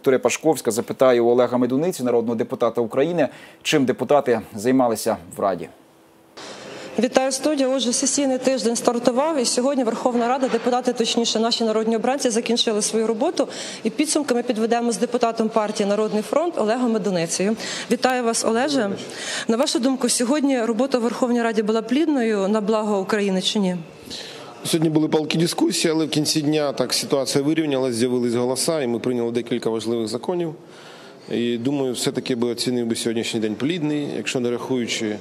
Вікторія Пашковська запитає у Олега Медуниці, народного депутата України, чим депутати займалися в Раді. Вітаю студія. Отже, сесійний тиждень стартував, і сьогодні Верховна Рада, депутати, точніше, наші народні обранці, закінчили свою роботу. І підсумки ми підведемо з депутатом партії Народний фронт Олегом Медуницею. Вітаю вас, Олеже. На вашу думку, сьогодні робота в Верховній Раді була плідною на благо України чи ні? Сьогодні були палкі дискусії, але в кінці дня так ситуація вирівнялась, з'явились голоса, і ми прийняли декілька важливих законів. І думаю, все-таки би оцінив би сьогоднішній день плідний, якщо не рахуючи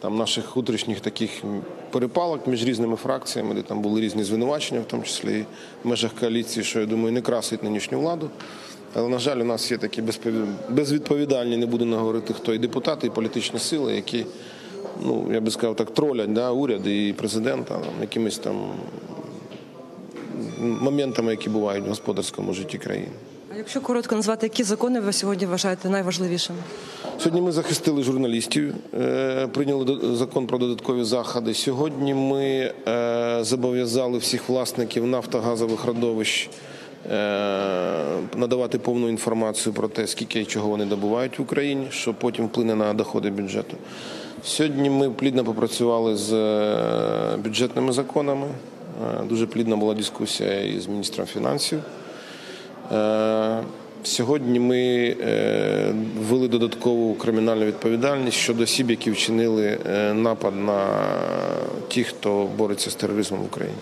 там наших утрішніх таких перепалок між різними фракціями, де там були різні звинувачення, в тому числі в межах коаліції, що я думаю, не красить нинішню владу. Але на жаль, у нас є такі безвідповідальні, не буду наговорити, хто і депутати, і політичні сили, які ну я би сказав так, тролять да, уряд і президента якимись там моментами, які бувають в господарському житті країни. А якщо коротко назвати, які закони ви сьогодні вважаєте найважливішими? Сьогодні ми захистили журналістів, е, прийняли закон про додаткові заходи. Сьогодні ми е, зобов'язали всіх власників нафтогазових родовищ е, надавати повну інформацію про те, скільки і чого вони добувають в Україні, що потім вплине на доходи бюджету. Сьогодні ми плідно попрацювали з бюджетними законами. Дуже плідна була дискусія із міністром фінансів. Сьогодні ми ввели додаткову кримінальну відповідальність щодо осіб, які вчинили напад на тих, хто бореться з тероризмом в Україні.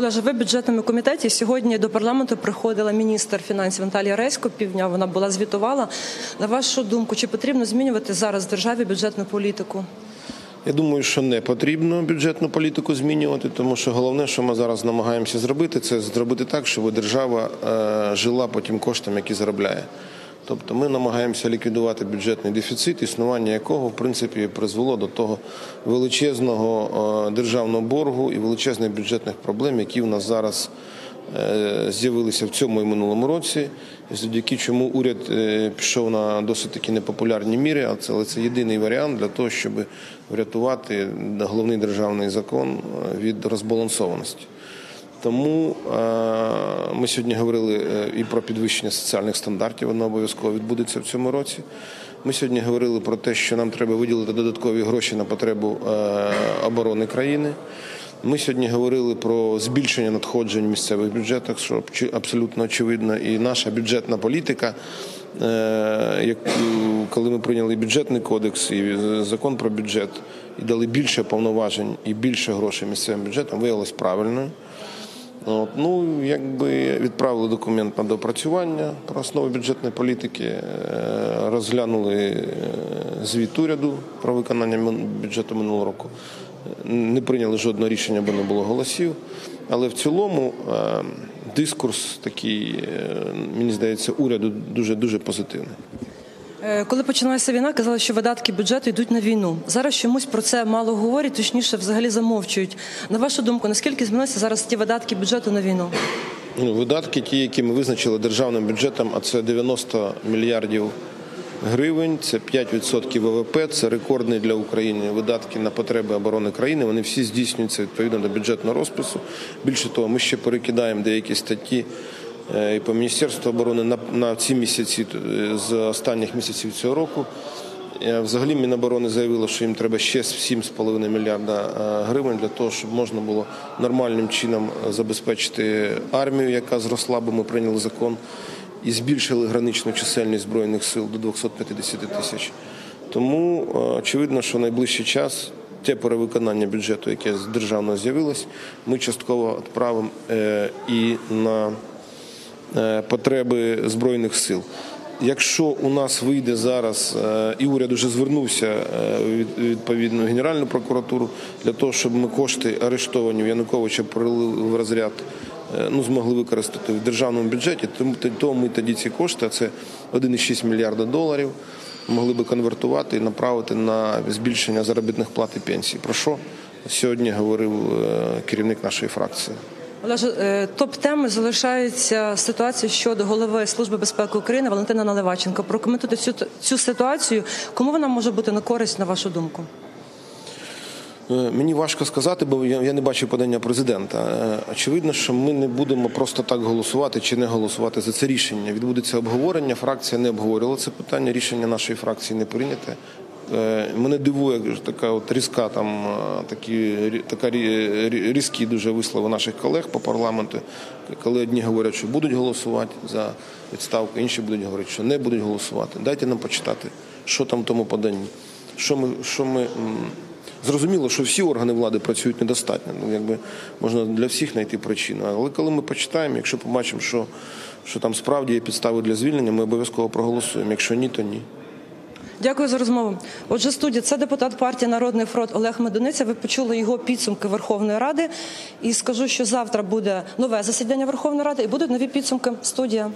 Олеже, ви бюджетному комітеті сьогодні до парламенту приходила міністр фінансів Наталія Ресько. Півдня вона була звітувала. На вашу думку, чи потрібно змінювати зараз в державі бюджетну політику? Я думаю, що не потрібно бюджетну політику змінювати, тому що головне, що ми зараз намагаємося зробити, це зробити так, щоб держава жила по тим коштам, які заробляє. Тобто ми намагаємося ліквідувати бюджетний дефіцит, існування якого в принципі призвело до того величезного державного боргу і величезних бюджетних проблем, які в нас зараз з'явилися в цьому і минулому році, завдяки чому уряд пішов на досить такі непопулярні міри, але це єдиний варіант для того, щоб врятувати головний державний закон від розбалансованості. Тому ми сьогодні говорили і про підвищення соціальних стандартів, воно обов'язково відбудеться в цьому році. Ми сьогодні говорили про те, що нам треба виділити додаткові гроші на потребу оборони країни. Ми сьогодні говорили про збільшення надходжень в місцевих бюджетах, що абсолютно очевидно, і наша бюджетна політика. Коли ми прийняли бюджетний кодекс і закон про бюджет і дали більше повноважень і більше грошей місцевим бюджетам, виявилось правильною. От, ну, якби відправили документ на допрацювання про основи бюджетної політики, розглянули звіт уряду про виконання бюджету минулого року. Не прийняли жодного рішення, бо не було голосів. Але в цілому дискурс такий, мені здається, уряду дуже дуже позитивний. Коли починалася війна, казали, що видатки бюджету йдуть на війну. Зараз чомусь про це мало говорять, точніше, взагалі замовчують. На вашу думку, наскільки змінилися зараз ті видатки бюджету на війну? Ну, видатки, ті, які ми визначили державним бюджетом, а це 90 мільярдів гривень, це 5% ВВП, це рекордні для України видатки на потреби оборони країни. Вони всі здійснюються відповідно до бюджетного розпису. Більше того, ми ще перекидаємо деякі статті і по Міністерству оборони на, на ці місяці з останніх місяців цього року. Взагалі Міноборони заявило, що їм треба ще 7,5 мільярда гривень для того, щоб можна було нормальним чином забезпечити армію, яка зросла, бо ми прийняли закон і збільшили граничну чисельність збройних сил до 250 тисяч. Тому очевидно, що найближчий час те перевиконання бюджету, яке з державного з'явилось, ми частково відправимо і на потреби збройних сил. Якщо у нас вийде зараз, і уряд вже звернувся відповідно в Генеральну прокуратуру для того, щоб ми кошти арештовані в Януковича пролили в розряд, ну змогли використати в державному бюджеті, то ми тоді ці кошти, а це 1,6 мільярда доларів, могли би конвертувати і направити на збільшення заробітних плат і пенсій. Про що сьогодні говорив керівник нашої фракції? Олеже, топ теми залишається ситуація щодо голови служби безпеки України Валентина Наливаченка. Прокоментуйте цю цю ситуацію. Кому вона може бути на користь, на вашу думку? Е, Мені важко сказати, бо я, не бачив подання президента. Е, Очевидно, що ми не будемо просто так голосувати чи не голосувати за це рішення. Відбудеться обговорення. Фракція не обговорювала це питання. Рішення нашої фракції не прийняте. Е, Мене дивує така от різка там е, такі така рі- рі- різкі дуже вислови наших колег по парламенту, коли одні говорять, що будуть голосувати за відставку, інші будуть говорити, що не будуть голосувати. Дайте нам почитати, що там в тому поданні. Що ми, що ми Зрозуміло, що всі органи влади працюють недостатньо. Ну, якби можна для всіх знайти причину. Але коли ми почитаємо, якщо побачимо, що, що там справді є підстави для звільнення, ми обов'язково проголосуємо. Якщо ні, то ні. Дякую за розмову. Отже, студія, це депутат партії Народний фронт Олег Медуниця. Ви почули його підсумки Верховної Ради. І скажу, що завтра буде нове засідання Верховної Ради і будуть нові підсумки. Студія.